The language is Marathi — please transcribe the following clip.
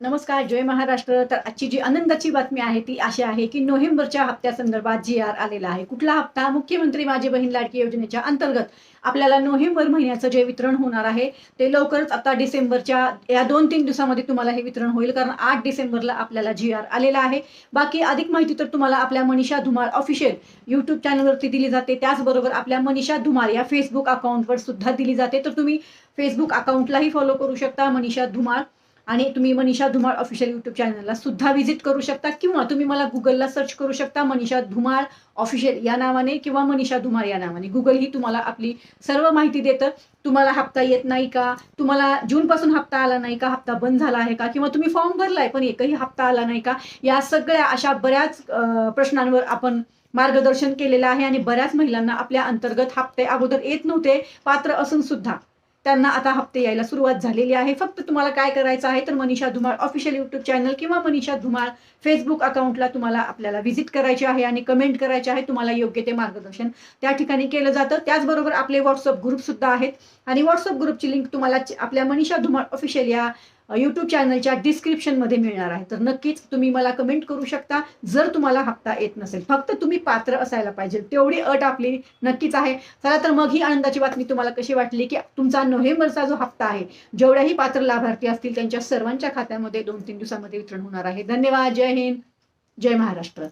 नमस्कार जय महाराष्ट्र. तर आजची जी आनंदाची बातमी आहे ती अशी आहे की नोव्हेंबरच्या हप्त्यासंदर्भात जी आर आलेला आहे. कुठला हप्ता? मुख्यमंत्री माझी बहीण लाडकी योजनेच्या अंतर्गत आपल्याला नोव्हेंबर महिन्याचं जे वितरण होणार आहे ते लवकरच आता डिसेंबरच्या या दोन तीन दिवसामध्ये तुम्हाला हे वितरण होईल कारण आठ डिसेंबरला आपल्याला जी आर आलेला आहे. बाकी अधिक माहिती तर तुम्हाला आपल्या मनीषा धुमाळ ऑफिशियल युट्यूब चॅनलवरती दिली जाते. त्याचबरोबर आपल्या मनीषा धुमाळ या फेसबुक अकाउंटवर सुद्धा दिली जाते. तर तुम्ही फेसबुक अकाउंटलाही फॉलो करू शकता मनीषा धुमाळ. आणि तुम्ही मनीषा धुमाळ ऑफिशियल युट्यूब चॅनलला सुद्धा व्हिजिट करू शकता किंवा तुम्ही मला गुगलला सर्च करू शकता मनीषा धुमाळ ऑफिशियल या नावाने किंवा मनीषा धुमाळ या नावाने. गुगल ही तुम्हाला आपली सर्व माहिती देतं. तुम्हाला हप्ता येत नाही का? तुम्हाला जूनपासून हप्ता आला नाही का? हप्ता बंद झाला आहे का? किंवा तुम्ही फॉर्म भरलाय पण एकही हप्ता आला नाही का? या सगळ्या अशा बऱ्याच प्रश्नांवर आपण मार्गदर्शन केलेलं आहे आणि बऱ्याच महिलांना आपल्या अंतर्गत हप्ते अगोदर येत नव्हते पात्र असून सुद्धा. त्यांना आता हप्ते यायला सुरुवात झालेली आहे. फक्त तुम्हाला काय करायचं आहे तर Manisha Dhumal official YouTube channel किंवा मनीषा धुमाळ फेसबुक अकाउंटला तुम्हाला आपल्याला व्हिजिट करायचे आहे आणि कमेंट करायचे आहे. तुम्हाला योग्य ते मार्गदर्शन त्या ठिकाणी केलं जातं. त्याचबरोबर आपले व्हॉट्सअप ग्रुप सुद्धा आहेत. आणि व्हॉट्सअप ग्रुपची लिंक तुम्हाला आपल्या मनीषा धुमाळ ऑफिशियल या यूट्यूब चॅनलच्या डिस्क्रिप्शनमध्ये मिळणार आहे. तर नक्कीच तुम्ही मला कमेंट करू शकता. जर तुम्हाला हप्ता येत नसेल फक्त तुम्ही पात्र असायला पाहिजे. तेवढी अट आपली नक्कीच आहे. चला तर मग ही आनंदाची बातमी तुम्हाला कशी वाटली की तुमचा नोव्हेंबरचा जो हप्ता आहे जेवढ्याही पात्र लाभार्थी असतील त्यांच्या सर्वांच्या खात्यामध्ये दोन तीन दिवसामध्ये वितरण होणार आहे. धन्यवाद. जय हिंद. जय महाराष्ट्र.